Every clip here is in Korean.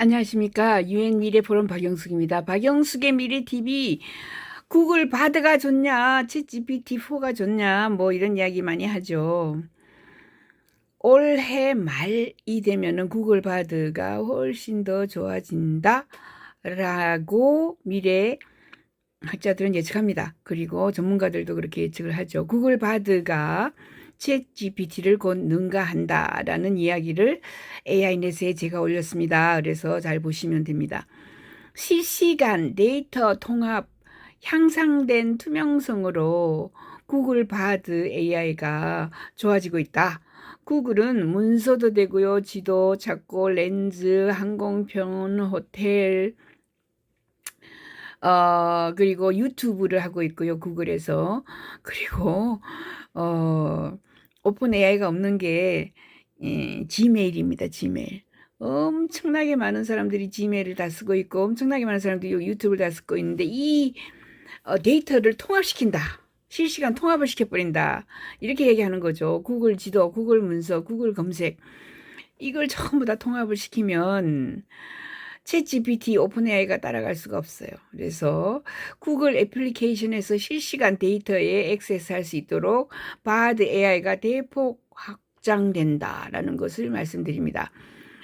안녕하십니까. 유엔 미래 포럼 박영숙입니다. 박영숙의 미래 TV 구글 바드가 좋냐, 챗 GPT-4가 좋냐, 뭐 이런 이야기 많이 하죠. 올해 말이 되면은 구글 바드가 훨씬 더 좋아진다. 라고 미래 학자들은 예측합니다. 그리고 전문가들도 그렇게 예측을 하죠. 구글 바드가 챗 GPT를 곧 능가한다라는 이야기를 AI넷에 제가 올렸습니다. 그래서 잘 보시면 됩니다. 실시간 데이터 통합 향상된 투명성으로 구글 바드 AI가 좋아지고 있다. 구글은 문서도 되고요. 지도, 찾고, 렌즈, 항공편, 호텔, 어, 그리고 유튜브를 하고 있고요. 구글에서. 그리고, 어, 오픈 AI가 없는 게, 예, 지메일입니다. 지메일. 엄청나게 많은 사람들이 지메일을 다 쓰고 있고, 엄청나게 많은 사람들이 유튜브를 다 쓰고 있는데, 이 어, 데이터를 통합시킨다. 실시간 통합을 시켜버린다. 이렇게 얘기하는 거죠. 구글 지도, 구글 문서, 구글 검색. 이걸 전부 다 통합을 시키면, 챗 GPT, 오픈 AI가 따라갈 수가 없어요. 그래서 구글 애플리케이션에서 실시간 데이터에 액세스할 수 있도록 바드 AI가 대폭 확장된다라는 것을 말씀드립니다.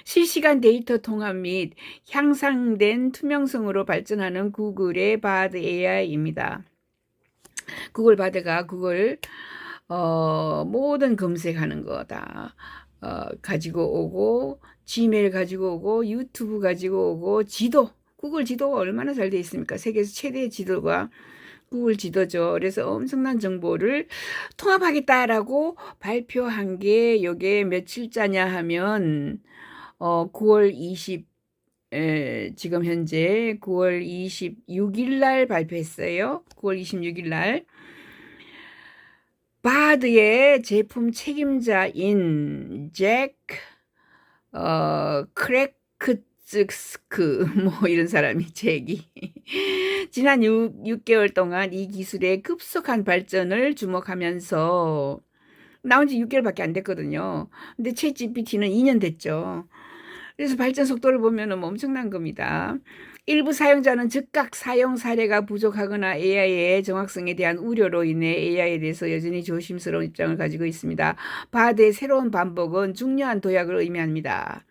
실시간 데이터 통합 및 향상된 투명성으로 발전하는 구글의 바드 AI입니다. 구글 바드가 구글 어, 모든 검색하는 거다. 어, 가지고 오고 지메일 가지고 오고 유튜브 가지고 오고 지도 구글 지도가 얼마나 잘 돼 있습니까? 세계에서 최대의 지도가 구글 지도죠. 그래서 엄청난 정보를 통합하겠다라고 발표한 게 요게 며칠 자냐 하면 어 9월 20 에, 지금 현재 9월 26일 날 발표했어요. 9월 26일 날 바드의 제품 책임자인 잭 어, 크래크츠스크 뭐 이런 사람이 잭이 지난 6, 6개월 동안 이 기술의 급속한 발전을 주목하면서 나온 지 6개월밖에 안 됐거든요. 근데 챗 GPT는 2년 됐죠. 그래서 발전 속도를 보면 뭐 엄청난 겁니다. 일부 사용자는 즉각 사용 사례가 부족하거나 AI의 정확성에 대한 우려로 인해 AI에 대해서 여전히 조심스러운 입장을 가지고 있습니다. 바드의 새로운 반복은 중요한 도약을 의미합니다.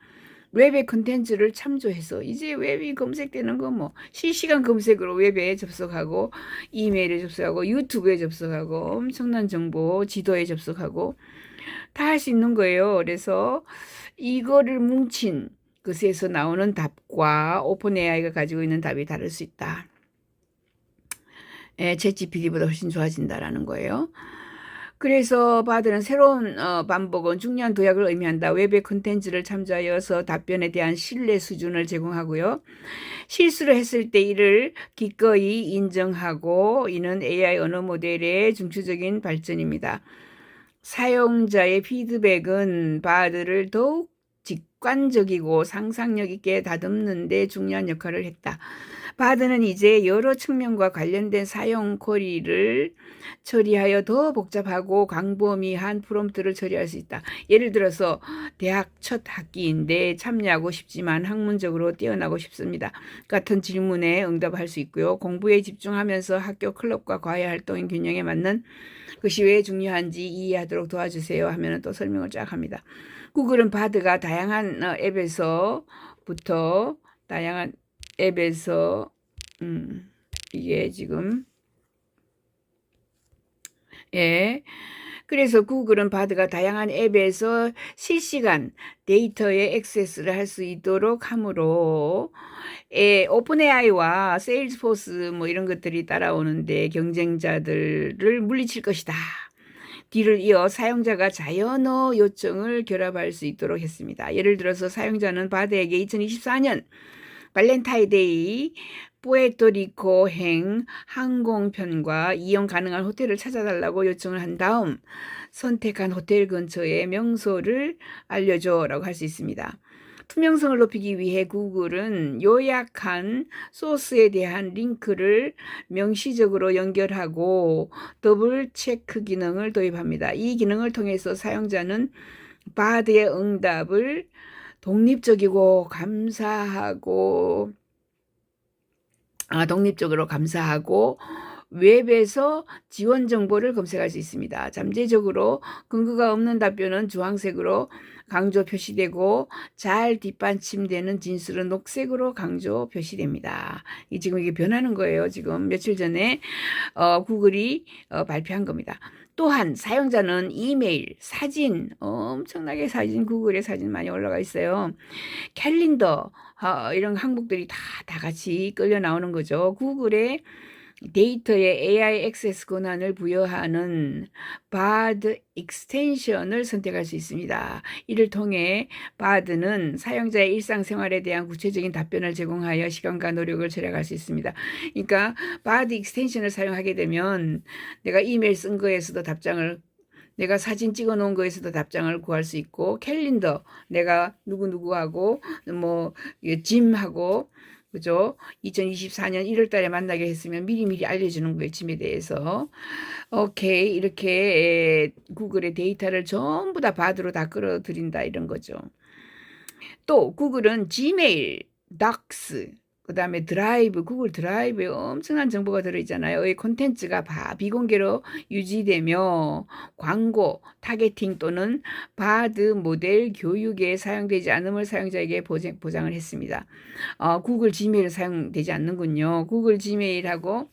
웹의 컨텐츠를 참조해서 이제 웹이 검색되는 거 뭐 실시간 검색으로 웹에 접속하고 이메일에 접속하고 유튜브에 접속하고 엄청난 정보 지도에 접속하고 다 할 수 있는 거예요. 그래서 이거를 뭉친 것에서 나오는 답과 오픈 AI가 가지고 있는 답이 다를 수 있다. 예, 챗GPT보다 훨씬 좋아진다라는 거예요. 그래서 바드는 새로운 어, 반복은 중요한 도약을 의미한다. 웹의 콘텐츠를 참조하여서 답변에 대한 신뢰 수준을 제공하고요. 실수를 했을 때 이를 기꺼이 인정하고 이는 AI 언어 모델의 중추적인 발전입니다. 사용자의 피드백은 바드를 더욱 직관적이고 상상력 있게 다듬는 데 중요한 역할을 했다. 바드는 이제 여러 측면과 관련된 사용 쿼리를 처리하여 더 복잡하고 광범위한 프롬프트를 처리할 수 있다. 예를 들어서 대학 첫 학기인데 참여하고 싶지만 학문적으로 뛰어나고 싶습니다. 같은 질문에 응답할 수 있고요. 공부에 집중하면서 학교 클럽과 과외 활동의 균형에 맞는 것이 왜 중요한지 이해하도록 도와주세요 하면 또 설명을 쫙 합니다. 구글은 바드가 다양한 어, 앱에서부터 다양한 앱에서 음, 이게 지금 예. 그래서 구글은 바드가 다양한 앱에서 실시간 데이터에 액세스를 할 수 있도록 하므로 예, 오픈 AI와 세일즈포스 뭐 이런 것들이 따라오는데 경쟁자들을 물리칠 것이다. 뒤를 이어 사용자가 자연어 요청을 결합할 수 있도록 했습니다. 예를 들어서 사용자는 바드에게 2024년 발렌타이데이 포에토리코행 항공편과 이용 가능한 호텔을 찾아달라고 요청을 한 다음 선택한 호텔 근처의 명소를 알려줘라고 할 수 있습니다. 투명성을 높이기 위해 구글은 요약한 소스에 대한 링크를 명시적으로 연결하고 더블 체크 기능을 도입합니다. 이 기능을 통해서 사용자는 바드의 응답을 독립적이고 감사하고 아, 독립적으로 감사하고 웹에서 지원 정보를 검색할 수 있습니다. 잠재적으로 근거가 없는 답변은 주황색으로 강조 표시되고 잘 뒷받침되는 진술은 녹색으로 강조 표시됩니다. 이 지금 이게 변하는 거예요. 지금 며칠 전에 어, 구글이 어, 발표한 겁니다. 또한 사용자는 이메일, 사진, 엄청나게 사진, 구글에 사진 많이 올라가 있어요. 캘린더, 어, 이런 항목들이 다, 다 같이 끌려 나오는 거죠. 구글의 데이터에 AI 액세스 권한을 부여하는 바드 익스텐션을 선택할 수 있습니다. 이를 통해 바드는 사용자의 일상생활에 대한 구체적인 답변을 제공하여 시간과 노력을 절약할 수 있습니다. 그러니까 바드 익스텐션을 사용하게 되면 내가 이메일 쓴 거에서도 답장을 내가 사진 찍어 놓은 거에서도 답장을 구할 수 있고 캘린더 내가 누구누구하고 뭐 짐하고 그죠? 2024년 1월 달에 만나게 했으면 미리미리 알려주는 거예요, 짐에 대해서. 오케이. 이렇게 구글의 데이터를 전부 다 바드로 다 끌어들인다, 이런 거죠. 또, 구글은 지메일, 닥스, 그 다음에 드라이브, 구글 드라이브에 엄청난 정보가 들어있잖아요. 이 콘텐츠가 비공개로 유지되며 광고, 타겟팅 또는 바드 모델 교육에 사용되지 않음을 사용자에게 보장, 보장을 했습니다. 어, 구글 지메일 사용되지 않는군요. 구글 지메일하고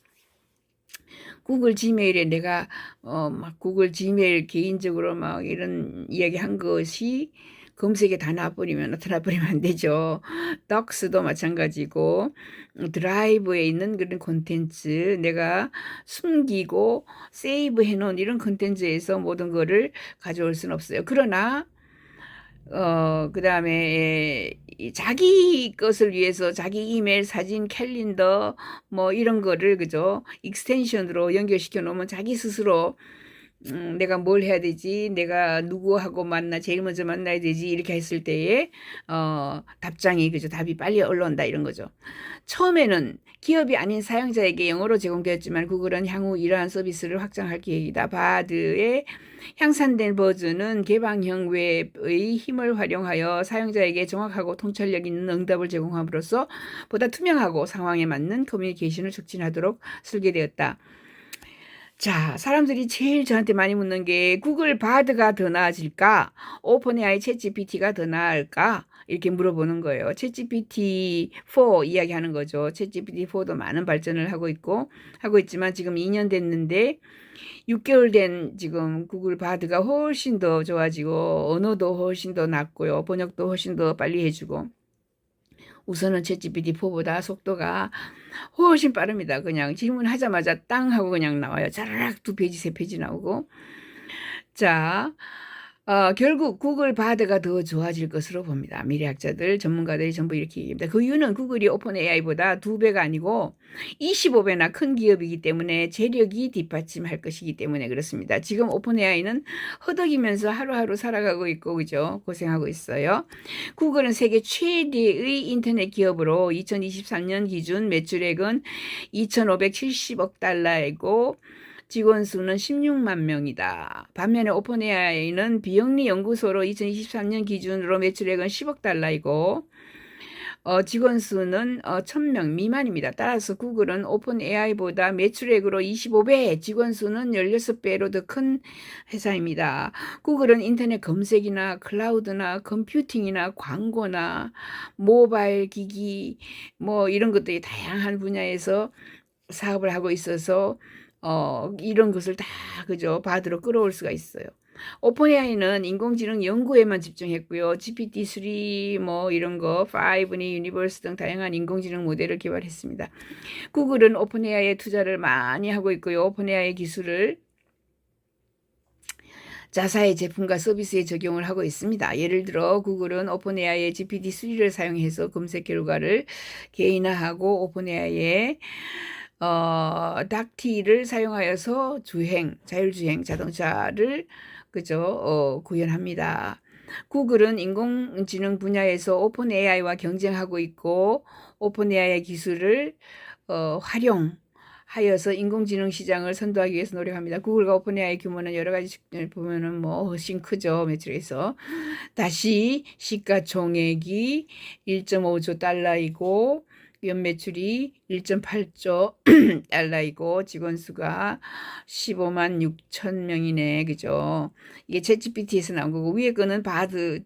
구글 지메일에 내가 어, 막 구글 지메일 개인적으로 막 이런 이야기 한 것이 검색에 다 나버리면 나타나버리면 안 되죠. 덕스도 마찬가지고 드라이브에 있는 그런 콘텐츠 내가 숨기고 세이브 해놓은 이런 콘텐츠에서 모든 거를 가져올 수는 없어요. 그러나 어, 그 다음에 자기 것을 위해서 자기 이메일, 사진, 캘린더 뭐 이런 거를 그죠? 익스텐션으로 연결시켜 놓으면 자기 스스로 음, 내가 뭘 해야 되지? 내가 누구하고 만나, 제일 먼저 만나야 되지? 이렇게 했을 때에, 어, 답장이, 그죠? 답이 빨리 올라온다, 이런 거죠. 처음에는 기업이 아닌 사용자에게 영어로 제공되었지만 구글은 향후 이러한 서비스를 확장할 계획이다. 바드의 향상된 버전은 개방형 웹의 힘을 활용하여 사용자에게 정확하고 통찰력 있는 응답을 제공함으로써 보다 투명하고 상황에 맞는 커뮤니케이션을 촉진하도록 설계되었다. 자, 사람들이 제일 저한테 많이 묻는 게 구글 바드가 더 나아질까? 오픈 AI 챗 GPT가 더 나을까? 이렇게 물어보는 거예요. 챗 GPT-4 이야기하는 거죠. 챗 GPT-4도 많은 발전을 하고 있고, 하고 있지만 지금 2년 됐는데, 6개월 된 지금 구글 바드가 훨씬 더 좋아지고, 언어도 훨씬 더 낫고요. 번역도 훨씬 더 빨리 해주고. 우선은 챗GPT4보다 속도가 훨씬 빠릅니다. 그냥 질문하자마자 땅 하고 그냥 나와요. 자라락 두 페이지, 세 페이지 나오고. 자, 어, 결국 구글 바드가 더 좋아질 것으로 봅니다. 미래학자들, 전문가들이 전부 이렇게 얘기합니다. 그 이유는 구글이 오픈 AI보다 두 배가 아니고 25배나 큰 기업이기 때문에 재력이 뒷받침할 것이기 때문에 그렇습니다. 지금 오픈 AI는 허덕이면서 하루하루 살아가고 있고, 그죠? 고생하고 있어요. 구글은 세계 최대의 인터넷 기업으로 2023년 기준 매출액은 2,570억 달러이고, 직원 수는 16만 명이다. 반면에 오픈 AI는 비영리 연구소로 2023년 기준으로 매출액은 10억 달러이고 어, 직원 수는 어, 1000명 미만입니다. 따라서 구글은 오픈 AI보다 매출액으로 25배, 직원 수는 16배로 더 큰 회사입니다. 구글은 인터넷 검색이나 클라우드나 컴퓨팅이나 광고나 모바일 기기 뭐 이런 것들이 다양한 분야에서 사업을 하고 있어서 어, 이런 것을 다 그죠 바드로 끌어올 수가 있어요. 오픈 AI는 인공지능 연구에만 집중했고요. GPT-3 뭐 이런 거, 5니 유니버스 등 다양한 인공지능 모델을 개발했습니다. 구글은 오픈 AI에 투자를 많이 하고 있고요. 오픈 AI 기술을 자사의 제품과 서비스에 적용을 하고 있습니다. 예를 들어 구글은 오픈AI의 GPT-3를 사용해서 검색 결과를 개인화하고 오픈AI의 어, 닥티를 사용하여서 주행, 자율주행 자동차를 그죠 어, 구현합니다. 구글은 인공지능 분야에서 오픈 AI와 경쟁하고 있고 오픈 AI 기술을 어, 활용 하여서 인공지능 시장을 선도하기 위해서 노력합니다. 구글과 오픈AI 규모는 여러 가지 보면은 뭐 훨씬 크죠. 매출에서. 다시 시가총액이 1.5조 달러이고 연매출이 1.8조 달러이고 직원 수가 15만 6천 명이네. 그죠? 이게 챗GPT에서 나온 거고 위에 거는 바드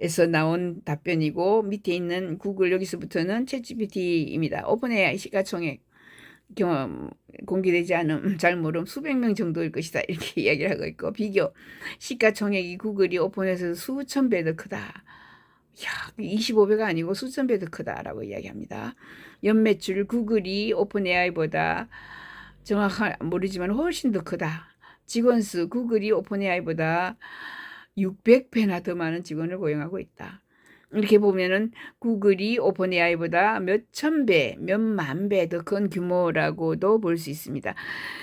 에서 나온 답변이고 밑에 있는 구글 여기서부터는 챗GPT입니다. 오픈AI 시가총액 경험 공개되지 않음 잘 모름 수백 명 정도일 것이다 이렇게 이야기를 하고 있고 비교 시가총액이 구글이 오픈에서 수천 배 더 크다. 야, 25배가 아니고 수천 배더 크다라고 이야기합니다. 연매출 구글이 오픈 AI보다 정확한 모르지만 훨씬 더 크다. 직원 수 구글이 오픈 AI보다 600배나 더 많은 직원을 고용하고 있다. 이렇게 보면은 구글이 오픈 AI보다 몇천 배, 몇 만 배 더 큰 규모라고도 볼 수 있습니다.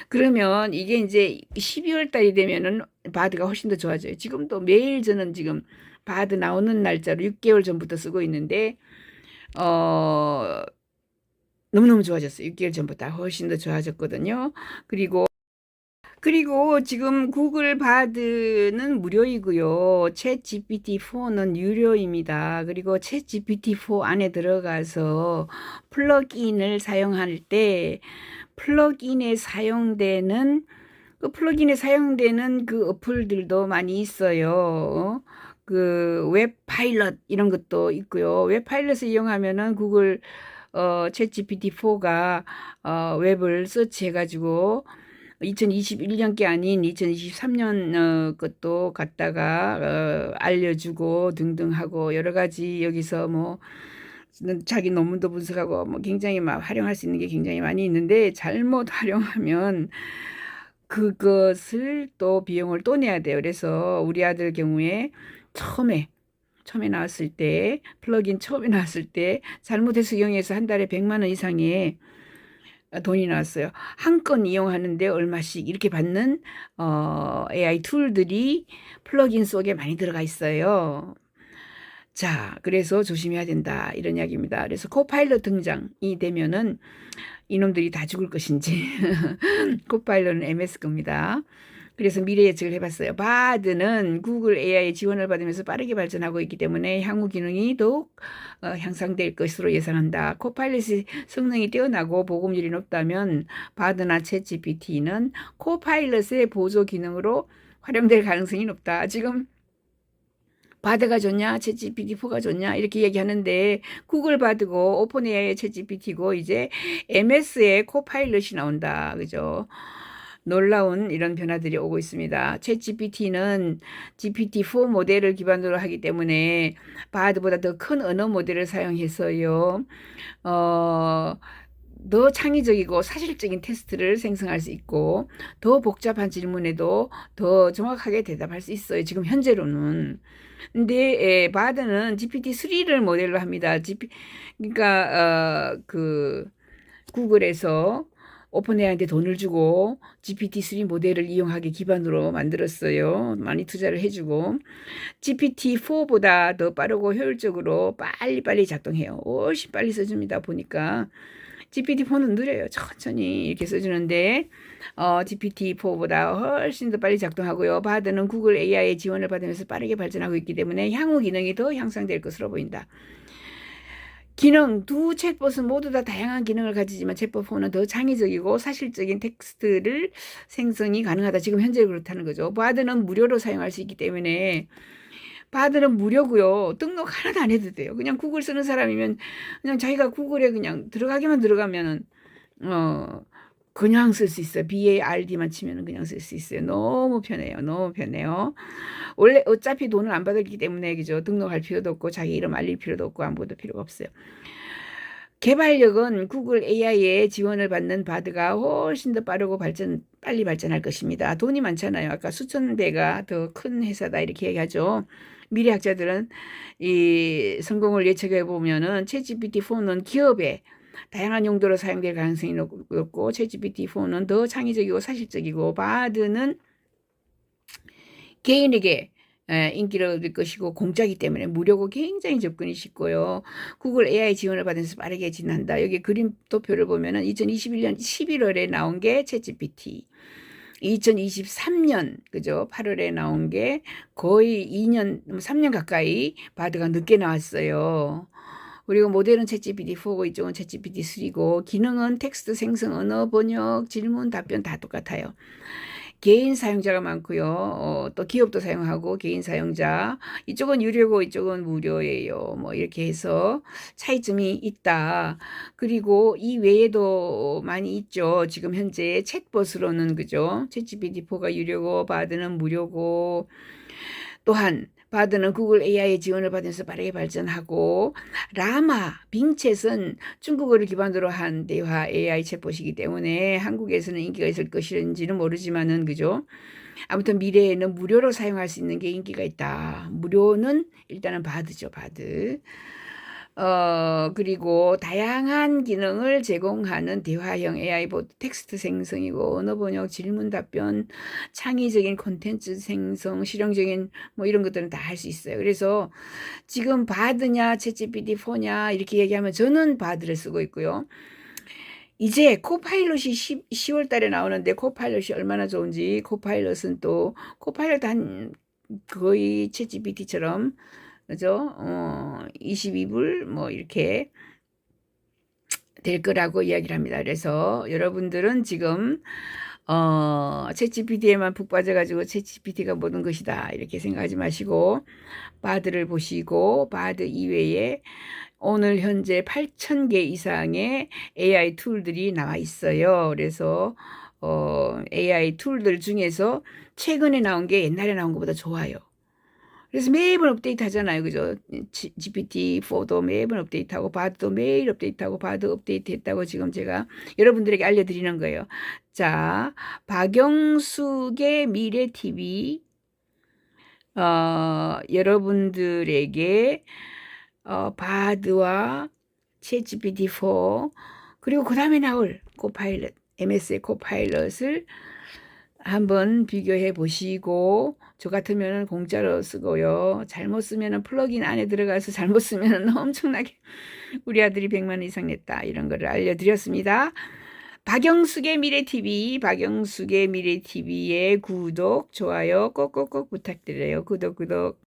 그러면 이게 이제 12월 달이 되면은 바드가 훨씬 더 좋아져요. 지금도 매일 저는 지금 바드 나오는 날짜로 6개월 전부터 쓰고 있는데 어 너무너무 좋아졌어요. 6개월 전보다 훨씬 더 좋아졌거든요. 그리고 그리고 지금 구글 바드는 무료이고요. 챗 GPT-4는 유료입니다. 그리고 챗 GPT-4 안에 들어가서 플러그인을 사용할 때 플러그인에 사용되는 그 플러그인에 사용되는 그 어플들도 많이 있어요. 그 웹 파일럿 이런 것도 있고요. 웹 파일럿을 이용하면은 구글 어, 챗 GPT-4가 어, 웹을 서치해가지고 2021년 게 아닌 2023년 어, 것도 갖다가 어, 알려주고 등등 하고 여러 가지 여기서 뭐 자기 논문도 분석하고 뭐 굉장히 막 활용할 수 있는 게 굉장히 많이 있는데 잘못 활용하면 그것을 또 비용을 또 내야 돼요. 그래서 우리 아들 경우에 처음에 처음에 나왔을 때 플러그인 처음에 나왔을 때 잘못해서 이용해서 한 달에 100만 원 이상의 돈이 나왔어요. 한 건 이용하는데 얼마씩 이렇게 받는 어, AI 툴들이 플러그인 속에 많이 들어가 있어요. 자, 그래서 조심해야 된다. 이런 이야기입니다. 그래서 코파일럿 등장이 되면은 이놈들이 다 죽을 것인지. 코파일럿은 MS 겁니다. 그래서 미래 예측을 해봤어요. 바드는 구글 AI 지원을 받으면서 빠르게 발전하고 있기 때문에 향후 기능이 더욱 어, 향상될 것으로 예상한다. 코파일럿의 성능이 뛰어나고 보급률이 높다면 바드나 챗GPT는 코파일럿의 보조 기능으로 활용될 가능성이 높다. 지금 바드가 좋냐, 챗GPT4가 좋냐 이렇게 얘기하는데 구글 바드고 오픈 AI의 챗GPT고 이제 MS의 코파일럿이 나온다. 그죠? 놀라운 이런 변화들이 오고 있습니다. 챗 GPT는 GPT-4 모델을 기반으로 하기 때문에 바드보다 더 큰 언어 모델을 사용해서요. 어, 더 창의적이고 사실적인 테스트를 생성할 수 있고 더 복잡한 질문에도 더 정확하게 대답할 수 있어요. 지금 현재로는. 근데 에, 바드는 GPT-3를 모델로 합니다. GP, 그러니까 어, 그 구글에서 오픈AI한테 돈을 주고 GPT-3 모델을 이용하기 기반으로 만들었어요. 많이 투자를 해주고 GPT-4보다 더 빠르고 효율적으로 빨리빨리 작동해요. 훨씬 빨리 써줍니다. 보니까 GPT-4는 느려요. 천천히 이렇게 써주는데 어, GPT-4보다 훨씬 더 빨리 작동하고요. 바드는 구글 AI의 지원을 받으면서 빠르게 발전하고 있기 때문에 향후 기능이 더 향상될 것으로 보인다. 기능 두 챗봇은 모두 다 다양한 기능을 가지지만 챗봇 4는 더 창의적이고 사실적인 텍스트를 생성이 가능하다. 지금 현재 그렇다는 거죠. 바드는 무료로 사용할 수 있기 때문에 바드는 무료고요. 등록 하나도 안 해도 돼요. 그냥 구글 쓰는 사람이면 그냥 자기가 구글에 그냥 들어가기만 들어가면은 어 그냥 쓸 수 있어요. BARD만 치면은 그냥 쓸 수 있어요. 너무 편해요. 너무 편해요. 원래 어차피 돈을 안 받았기 때문에 그죠. 등록할 필요도 없고 자기 이름 알릴 필요도 없고 아무것도 필요가 없어요. 개발력은 구글 AI의 지원을 받는 바드가 훨씬 더 빠르고 발전 빨리 발전할 것입니다. 돈이 많잖아요. 아까 수천 배가 더 큰 회사다 이렇게 얘기하죠. 미래학자들은 이 성공을 예측해 보면은 챗GPT4는 기업에 다양한 용도로 사용될 가능성이 높고 챗GPT4는 더 창의적이고 사실적이고 바드는 개인에게 에, 인기를 얻을 것이고 공짜기 때문에 무료고 굉장히 접근이 쉽고요. 구글 AI 지원을 받으면서 빠르게 진한다. 여기 그림 도표를 보면 은 2021년 11월에 나온 게 챗GPT. 2023년 그죠? 8월에 나온 게 거의 2년 3년 가까이 바드가 늦게 나왔어요. 그리고 모델은 챗GPT 4고 이쪽은 챗GPT 3고 기능은 텍스트 생성, 언어 번역, 질문, 답변 다 똑같아요. 개인 사용자가 많고요. 어, 또 기업도 사용하고 개인 사용자. 이쪽은 유료고 이쪽은 무료예요. 뭐 이렇게 해서 차이점이 있다. 그리고 이 외에도 많이 있죠. 지금 현재 챗봇으로는 그죠? 챗GPT4가 유료고 바드는 무료고 또한 바드는 구글 AI 지원을 받으면서 빠르게 발전하고 라마, 빙챗은 중국어를 기반으로 한 대화 AI 챗봇이기 때문에 한국에서는 인기가 있을 것인지는 모르지만은 그죠? 아무튼 미래에는 무료로 사용할 수 있는 게 인기가 있다. 무료는 일단은 바드죠, 바드. 어, 그리고 다양한 기능을 제공하는 대화형 AI 보드 텍스트 생성이고 언어 번역, 질문 답변, 창의적인 콘텐츠 생성, 실용적인 뭐 이런 것들은 다 할 수 있어요. 그래서 지금 바드냐, 챗GPT 4냐 이렇게 얘기하면 저는 바드를 쓰고 있고요. 이제 코파일럿이 10, 10월 달에 나오는데 코파일럿이 얼마나 좋은지 코파일럿은 또 코파일럿 한 거의 챗GPT처럼 그죠? 어, 22불 뭐 이렇게 될 거라고 이야기를 합니다. 그래서 여러분들은 지금 어, 챗GPT에만 푹 빠져가지고 챗GPT가 모든 것이다 이렇게 생각하지 마시고 바드를 보시고 바드 이외에 오늘 현재 8,000개 이상의 AI 툴들이 나와 있어요. 그래서 어, AI 툴들 중에서 최근에 나온 게 옛날에 나온 것보다 좋아요. 그래서 매번 업데이트 하잖아요. 그죠? GPT-4도 매번 업데이트하고, 바드도 매일 업데이트하고, 바드 업데이트 했다고 지금 제가 여러분들에게 알려드리는 거예요. 자, 박영숙의 미래TV, 어, 여러분들에게, 어, 바드와 챗GPT4, 그리고 그 다음에 나올 코파일럿, MS의 코파일럿을 한번 비교해 보시고 저 같으면 공짜로 쓰고요. 잘못 쓰면 플러긴 안에 들어가서 잘못 쓰면 엄청나게 우리 아들이 100만 원 이상 냈다 이런 거를 알려드렸습니다. 박영숙의 미래TV, 박영숙의 미래TV의 구독, 좋아요 꼭꼭꼭 부탁드려요. 구독, 구독.